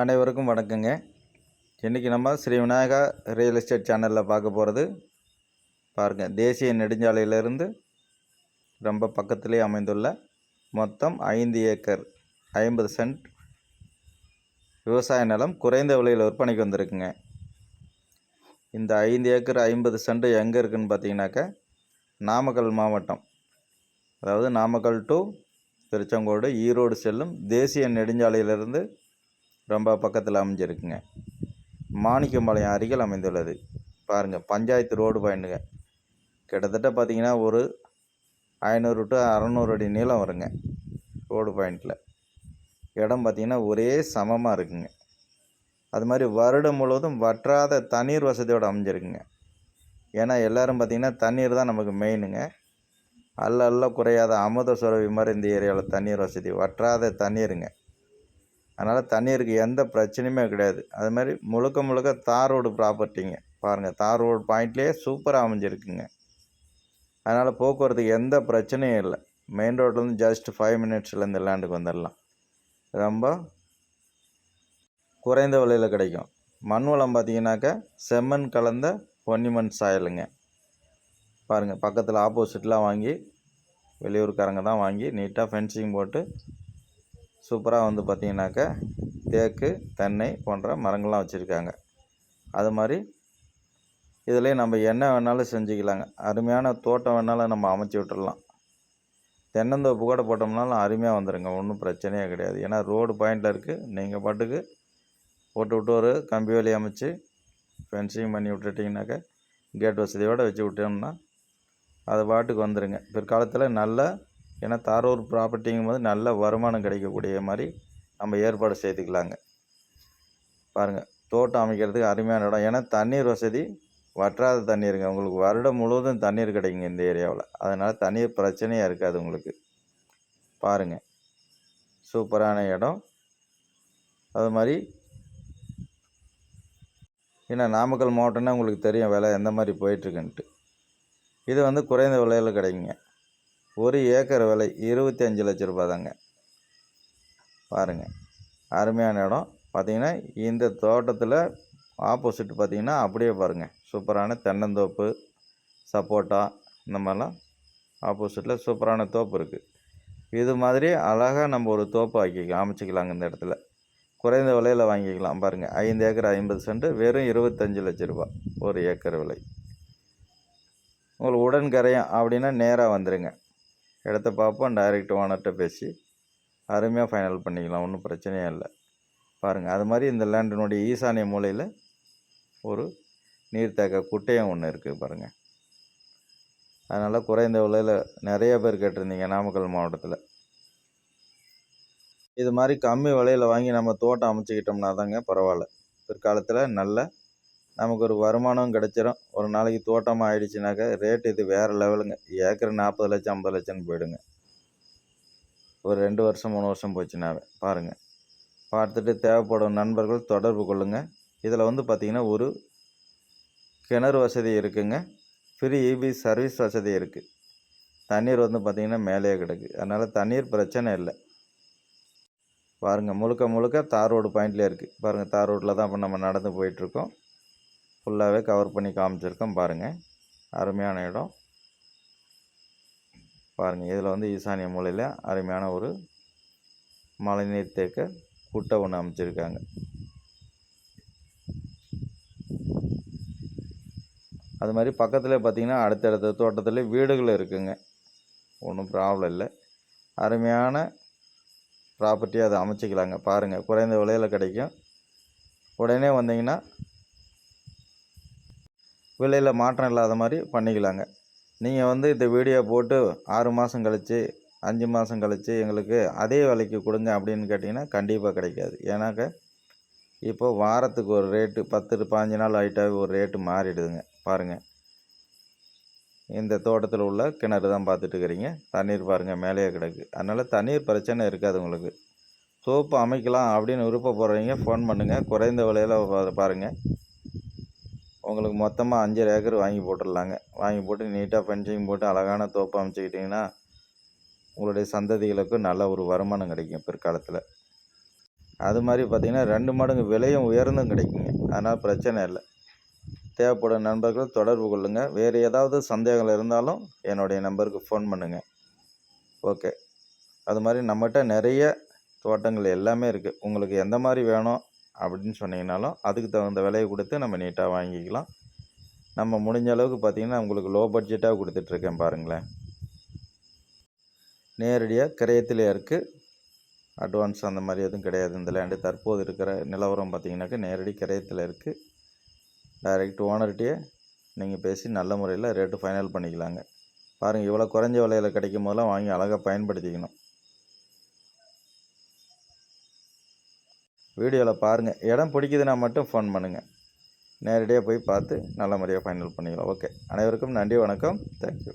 அனைவருக்கும் வணக்கங்க. இன்றைக்கி நம்ம ஸ்ரீ விநாயகா ரியல் எஸ்டேட் சேனலில் பார்க்க போகிறது பாருங்கள் தேசிய நெடுஞ்சாலையிலிருந்து ரொம்ப பக்கத்திலே அமைந்துள்ள மொத்தம் ஐந்து ஏக்கர் ஐம்பது சென்ட் விவசாய நிலம் குறைந்த விலையில் விற்பனைக்கு வந்திருக்குங்க. இந்த ஐந்து ஏக்கர் ஐம்பது சென்ட் எங்கே இருக்குதுன்னு பார்த்தீங்கன்னாக்கா நாமக்கல் மாவட்டம். அதாவது நாமக்கல் டு திருச்செங்கோடு ஈரோடு செல்லும் தேசிய நெடுஞ்சாலையிலிருந்து ரொம்ப பக்கத்தில் அமைஞ்சிருக்குங்க. மாணிக்கம்பாளையம் அருகில் அமைந்துள்ளது. பாருங்கள் பஞ்சாயத்து ரோடு பாயிண்ட்டுங்க கிட்டத்தட்ட பார்த்தீங்கன்னா ஒரு ஐநூறு டு அறநூறு அடி நீளம் வருங்க ரோடு பாயிண்டில். இடம் பார்த்திங்கன்னா ஒரே சமமாக இருக்குங்க. அது மாதிரி வருடம் முழுவதும் வற்றாத தண்ணீர் வசதியோடு அமைஞ்சிருக்குங்க. ஏன்னா எல்லோரும் பார்த்திங்கன்னா தண்ணீர் தான் நமக்கு மெயினுங்க அல்ல அல்ல குறையாத அமுத சுரவி மாதிரி இந்த ஏரியாவில் தண்ணீர் வசதி வற்றாத தண்ணீருங்க. அதனால் தண்ணீருக்கு எந்த பிரச்சனையுமே கிடையாது. அது மாதிரி முழுக்க முழுக்க தார் ரோடு ப்ராப்பர்ட்டிங்க. பாருங்கள் தார் ரோடு பாயிண்ட்லேயே சூப்பராக அமைஞ்சிருக்குங்க. அதனால் போக்குவரத்துக்கு எந்த பிரச்சனையும் இல்லை. மெயின் ரோட்லேருந்து ஜஸ்ட் ஃபைவ் மினிட்ஸில் இந்த லேண்டுக்கு வந்துடலாம். ரொம்ப குறைந்த விலையில் கிடைக்கும். மண் வளம் பார்த்தீங்கன்னாக்கா செம்மண் கலந்த பொன்னிமண் சாயலுங்க. பாருங்கள் பக்கத்தில் ஆப்போசிட்லாம் வாங்கி வெளியூர்காரங்க தான் வாங்கி நீட்டாக ஃபென்சிங் போட்டு சூப்பராக வந்து பார்த்திங்கனாக்கா தேக்கு தென்னை போன்ற மரங்கள்லாம் வச்சுருக்காங்க. அது மாதிரி இதிலே நம்ம என்ன வேணாலும் செஞ்சுக்கலாங்க. அருமையான தோட்டம் வேணாலும் நம்ம அமைச்சி விட்டுடலாம் தென்னந்தோப்பு கூட போட்டோம்னாலும் அருமையாக வந்துடுங்க ஒன்றும் பிரச்சனையே கிடையாது. ஏன்னா ரோடு பாயிண்டில் இருக்குது நீங்கள் பாட்டுக்கு போட்டு விட்டு ஒரு கம்பி வேலி அமைச்சு ஃபென்சிங் பண்ணி விட்டுட்டிங்கனாக்கா கேட் வசதியோடு வச்சு விட்டோம்னா அது பாட்டுக்கு வந்துடுங்க பிற்காலத்தில் நல்ல ஏன்னா தாரூர் ப்ராப்பர்ட்டிங்கும் போது நல்ல வருமானம் கிடைக்கக்கூடிய மாதிரி நம்ம ஏற்பாடு செய்துக்கலாங்க. பாருங்கள் தோட்டம் அமைக்கிறதுக்கு அருமையான இடம். ஏன்னா தண்ணீர் வசதி வற்றாத தண்ணீருங்க. உங்களுக்கு வருடம் முழுவதும் தண்ணீர் கிடைக்குங்க இந்த ஏரியாவில். அதனால் தண்ணீர் பிரச்சனையாக இருக்காது உங்களுக்கு. பாருங்கள் சூப்பரான இடம். அது மாதிரி ஏன்னா நாமக்கல் மாவட்டம்னா உங்களுக்கு தெரியும் விலை எந்த மாதிரி போயிட்டுருக்குன்ட்டு. இது வந்து குறைந்த விலையில் கிடைக்குங்க. ஒரு ஏக்கர் விலை இருபத்தி அஞ்சு லட்ச ரூபா தாங்க பாருங்கள் அருமையான இடம். பார்த்திங்கன்னா இந்த தோட்டத்தில் ஆப்போசிட் பார்த்திங்கன்னா அப்படியே பாருங்கள் சூப்பரான தென்னந்தோப்பு சப்போட்டா இந்த மாதிரிலாம் ஆப்போசிட்டில் சூப்பரான தோப்பு இருக்குது இது மாதிரி அழகாக நம்ம ஒரு தோப்பு ஆக்கிக்கலாம் அமைச்சிக்கலாங்க இந்த இடத்துல. குறைந்த விலையில் வாங்கிக்கலாம். பாருங்கள் ஐந்து ஏக்கர் ஐம்பது சென்ட் வெறும் இருபத்தஞ்சி லட்ச ரூபா. ஒரு ஏக்கர் விலை. உங்களுக்கு உடன் கரையும் அப்படின்னா நேராக வந்துடுங்க இடத்த பார்ப்போம் டைரக்ட் ஓனர்கிட்ட பேசி அருமையாக ஃபைனல் பண்ணிக்கலாம் ஒன்றும் பிரச்சனையே இல்லை. பாருங்கள் அது மாதிரி இந்த லேண்டினுடைய ஈசானிய மூலையில் ஒரு நீர்த்தேக்க குட்டையும் ஒன்று இருக்குது பாருங்கள் அதனால் குறைந்த விலையில் நிறைய பேர் கேட்டிருந்தீங்க நாமக்கல் மாவட்டத்தில். இது மாதிரி கம்மி விலையில் வாங்கி நம்ம தோட்டம் அமைச்சிக்கிட்டோம்னா தாங்க பரவாயில்ல. பிற்காலத்தில் நல்ல நமக்கு ஒரு வருமானம் கிடச்சிரும். ஒரு நாளைக்கு தோட்டமாக ஆயிடுச்சுனாக்கா ரேட் இது வேறு லெவலுங்க ஏக்கர் நாற்பது லட்சம் ஐம்பது லட்சம்னு போயிடுங்க. ஒரு ரெண்டு வருஷம் மூணு வருஷம் போச்சுனாவே பாருங்கள் பார்த்துட்டு தேவைப்படும் நண்பர்கள் தொடர்பு கொள்ளுங்கள் இதில் வந்து பார்த்திங்கன்னா ஒரு கிணறு வசதி இருக்குங்க. ஃப்ரீ இபி சர்வீஸ் வசதி இருக்குது தண்ணீர் வந்து பார்த்திங்கன்னா மேலேயே கிடக்கு. அதனால் தண்ணீர் பிரச்சனை இல்லை. பாருங்கள் முழுக்க முழுக்க தார் ரோடு பாயிண்ட்லேயே இருக்குது பாருங்கள் தார் ரோட்டில் தான் இப்போ நம்ம நடந்து போயிட்டுருக்கோம் ஃபுல்லாகவே கவர் பண்ணி காமிச்சிருக்கோம் பாருங்கள் அருமையான இடம். பாருங்கள் இதில் வந்து ஈசானிய மூலையில் அருமையான ஒரு மழைநீர் தேக்க குட்டை ஒன்று அமைச்சிருக்காங்க. அது மாதிரி பக்கத்தில் பார்த்திங்கன்னா அடுத்தடுத்த தோட்டத்தில் வீடுகள் இருக்குங்க. ஒன்றும் ப்ராப்ளம் இல்லை. அருமையான ப்ராப்பர்ட்டி அதை அமைச்சிக்கலாங்க. பாருங்கள் குறைந்த விலையில் கிடைக்கும். உடனே வந்தீங்கன்னா விலையில் மாற்றம் இல்லாத மாதிரி பண்ணிக்கலாங்க. நீங்கள் வந்து இந்த வீடியோ போட்டு ஆறு மாதம் கழித்து அஞ்சு மாதம் கழித்து எங்களுக்கு அதே விலைக்கு கொடுங்க அப்படின்னு கேட்டிங்கன்னா கண்டிப்பாக கிடைக்காது. ஏன்னாக்க இப்போ வாரத்துக்கு ஒரு ரேட்டு பத்து பாஞ்சு நாள் ஆகிட்டாவே ஒரு ரேட்டு மாறிடுதுங்க. பாருங்கள் இந்த தோட்டத்தில் உள்ள கிணறு தான் பார்த்துட்டு இருக்கிறீங்க. தண்ணீர் பாருங்கள் மேலேயே கிடக்கு. அதனால் தண்ணீர் பிரச்சனை இருக்காது உங்களுக்கு. சோப்பு அமைக்கலாம் அப்படின்னு விருப்பப்படுறீங்க ஃபோன் பண்ணுங்கள் குறைந்த விலையில் பாருங்கள் உங்களுக்கு மொத்தமாக அஞ்சரை ஏக்கர் வாங்கி போட்டுடலாங்க. வாங்கி போட்டு நீட்டாக ஃபென்சிங் போட்டு அழகான தோப்பு அமைச்சிக்கிட்டிங்கன்னா உங்களுடைய சந்ததிகளுக்கு நல்ல ஒரு வருமானம் கிடைக்கும் பிற்காலத்தில். அது மாதிரி பார்த்திங்கன்னா ரெண்டு மடங்கு விலையும் உயர்ந்தும் கிடைக்குங்க. அதனால் பிரச்சனை இல்லை. தேவைப்படும் நண்பர்கள் தொடர்பு கொள்ளுங்கள் வேறு ஏதாவது சந்தேகங்கள் இருந்தாலும் என்னுடைய நம்பருக்கு ஃபோன் பண்ணுங்கள் ஓகே அது மாதிரி நம்மகிட்ட நிறைய தோட்டங்கள் எல்லாமே இருக்குது உங்களுக்கு எந்த மாதிரி வேணும்? அப்படின்னு சொன்னீங்கனாலும் அதுக்கு தகுந்த விலையை கொடுத்து நம்ம நீட்டாக வாங்கிக்கலாம். நம்ம முடிஞ்ச அளவுக்கு பார்த்திங்கன்னா உங்களுக்கு லோ பட்ஜெட்டாக கொடுத்துட்ருக்கேன் பாருங்களேன். நேரடியாக கிரயத்திலே இருக்குது அட்வான்ஸ் அந்த மாதிரி எதுவும் கிடையாது. இந்த லேண்டு தற்போது இருக்கிற நிலவரம் பார்த்தீங்கன்னாக்கா நேரடி கிரயத்தில் இருக்குது டைரக்ட் ஓனர்கிட்டயே நீங்கள் பேசி நல்ல முறையில் ரேட்டு ஃபைனல் பண்ணிக்கலாங்க. பாருங்கள் இவ்வளோ குறைஞ்ச விலையில் கிடைக்கும் போதெல்லாம் வாங்கி அழகாக பயன்படுத்திக்கணும். வீடியோவில் பாருங்கள் இடம் பிடிக்குதுன்னா மட்டும் ஃபோன் பண்ணுங்கள் நேரடியாக போய் பார்த்து நல்ல முறையாக ஃபைனல் பண்ணிக்கலாம். ஓகே அனைவருக்கும் நன்றி வணக்கம். தேங்க்யூ